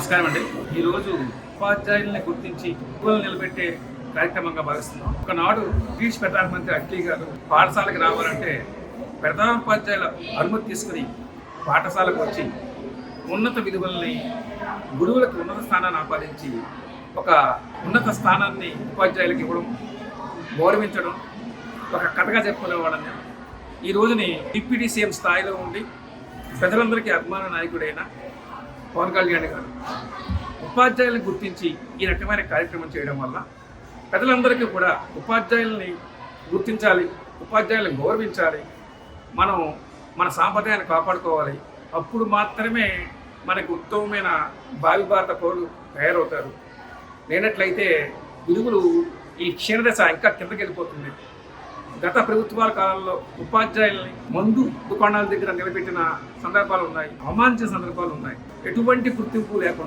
నమస్కారం అండి. ఈరోజు ఉపాధ్యాయుల్ని గుర్తించి విలువలు నిలబెట్టే కార్యక్రమంగా భావిస్తున్నాం. ఒకనాడు బ్రిటిష్ ప్రధానమంత్రి అట్లీ గారు పాఠశాలకు రావాలంటే ప్రధానోపాధ్యాయుల అనుమతి తీసుకుని పాఠశాలకు వచ్చి ఉన్నత విలువల్ని గురువులకు ఉన్నత స్థానాన్ని ఆపాదించి ఒక ఉన్నత స్థానాన్ని ఉపాధ్యాయులకు ఇవ్వడం గౌరవించడం ఒక కథగా చెప్పుకునేవాడని ఈ రోజుని డిప్యూటీ సీఎం స్థాయిలో ఉండి ప్రజలందరికీ అభిమాన నాయకుడైన పవన్ కళ్యాణ్ గారు ఉపాధ్యాయులను గుర్తించి ఈ రకమైన కార్యక్రమం చేయడం వల్ల ప్రజలందరికీ కూడా ఉపాధ్యాయుల్ని గుర్తించాలి ఉపాధ్యాయులను గౌరవించాలి మనం మన సాంప్రదాయాన్ని కాపాడుకోవాలి. అప్పుడు మాత్రమే మనకు ఉత్తమమైన భావి భారత పౌరులు తయారవుతారు. లేనట్లయితే విలువలు ఈ క్షీణదశ ఇంకా కిందకి వెళ్ళిపోతుంది గత ప్రభుత్వాల కాలంలో ఉపాధ్యాయుల్ని మందు దుకాణాల దగ్గర నిలబెట్టిన సందర్భాలు ఉన్నాయి అవమానించిన సందర్భాలు ఉన్నాయి. ఎటువంటి గుర్తింపు లేకుండా